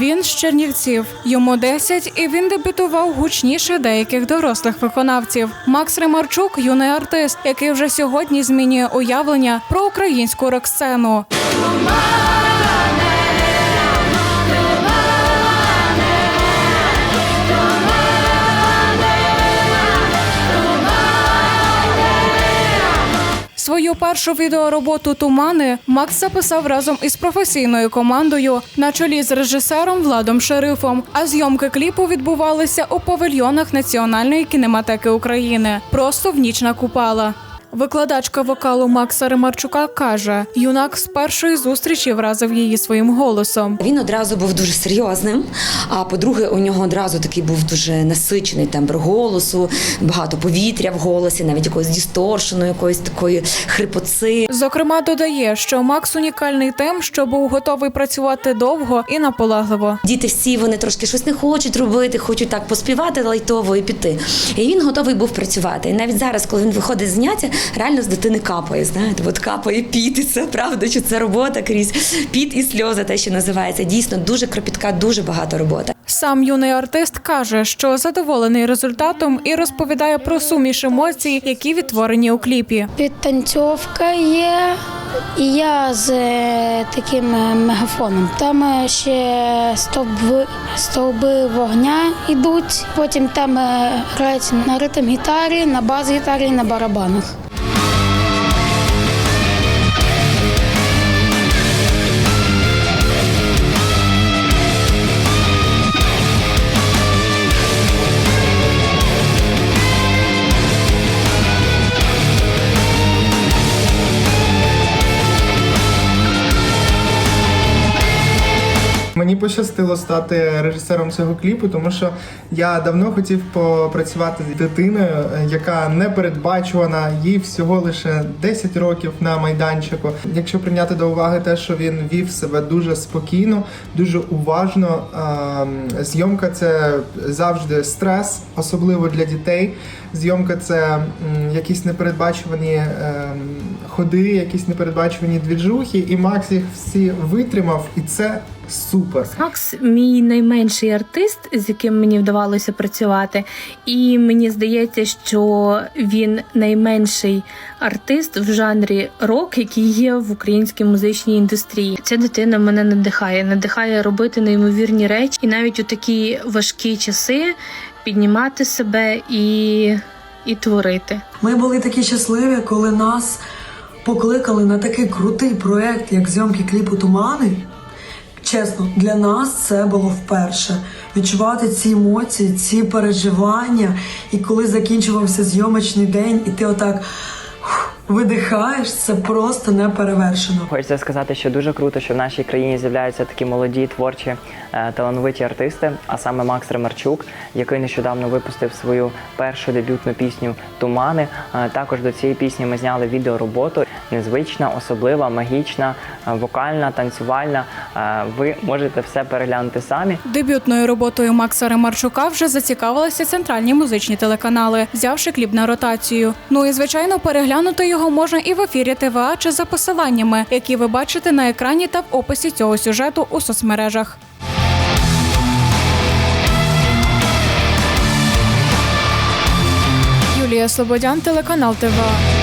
Він з Чернівців. Йому 10, і він дебютував гучніше деяких дорослих виконавців. Макс Ремарчук юний артист, який вже сьогодні змінює уявлення про українську рок-сцену. Свою першу відеороботу Тумани Макс записав разом із професійною командою на чолі з режисером Владом Шерифом. А зйомки кліпу відбувалися у павільйонах Національної кінематеки України просто в ніч на Купала. Викладачка вокалу Макса Ремарчука каже: юнак з першої зустрічі вразив її своїм голосом. Він одразу був дуже серйозним. А по-друге, у нього одразу такий був дуже насичений тембр голосу, багато повітря в голосі, навіть якоїсь дісторшеної, якоїсь такої хрипоци. Зокрема, додає, що Макс унікальний тим, що був готовий працювати довго і наполегливо. Діти всі вони трошки щось не хочуть робити, хочуть так поспівати лайтово і піти. І він готовий був працювати. І навіть зараз, коли він виходить з заняття, реально з дитини капає. Знаєте, от капає піт, і це правда, що це робота крізь піт і сльози, те, що називається. Дійсно дуже кропітка, дуже багато робота. Сам юний артист каже, що задоволений результатом і розповідає про суміш емоцій, які відтворені у кліпі. Підтанцьовка є, і я з е, таким е, мегафоном. Там е, ще стовби, стовби вогня йдуть. Потім там грають на ритм гітарі, на бас гітарі, і на барабанах. Мені пощастило стати режисером цього кліпу, тому що я давно хотів попрацювати з дитиною, яка не передбачувана, їй всього лише 10 років на майданчику. Якщо прийняти до уваги те, що він вів себе дуже спокійно, дуже уважно. ем, Зйомка це завжди стрес, особливо для дітей. Зйомка це якісь непередбачувані ем, ходи, якісь непередбачувані двіжухи, і Макс їх всі витримав, і це супер. Макс мій найменший артист, з яким мені вдавалося працювати, і мені здається, що він найменший артист в жанрі рок, який є в українській музичній індустрії. Ця дитина мене надихає, надихає робити неймовірні речі, і навіть у такі важкі часи піднімати себе і, і творити. Ми були такі щасливі, коли нас покликали на такий крутий проект, як зйомки кліпу Тумани. Чесно, для нас це було вперше. Відчувати ці емоції, ці переживання. І коли закінчувався зйомочний день, і ти отак видихаєш, це просто не перевершено. Хочеться сказати, що дуже круто, що в нашій країні з'являються такі молоді, творчі, е, талановиті артисти, а саме Макс Ремарчук, який нещодавно випустив свою першу дебютну пісню Тумани. Е, Також до цієї пісні ми зняли відеороботу. Незвична, особлива, магічна, е, вокальна, танцювальна. Ви можете все переглянути самі. Дебютною роботою Макса Ремарчука вже зацікавилися центральні музичні телеканали, взявши кліп на ротацію. Ну і звичайно, переглянути його можна і в ефірі ТВА чи за посиланнями, які ви бачите на екрані та в описі цього сюжету у соцмережах. Юлія Слободян, телеканал ТВА.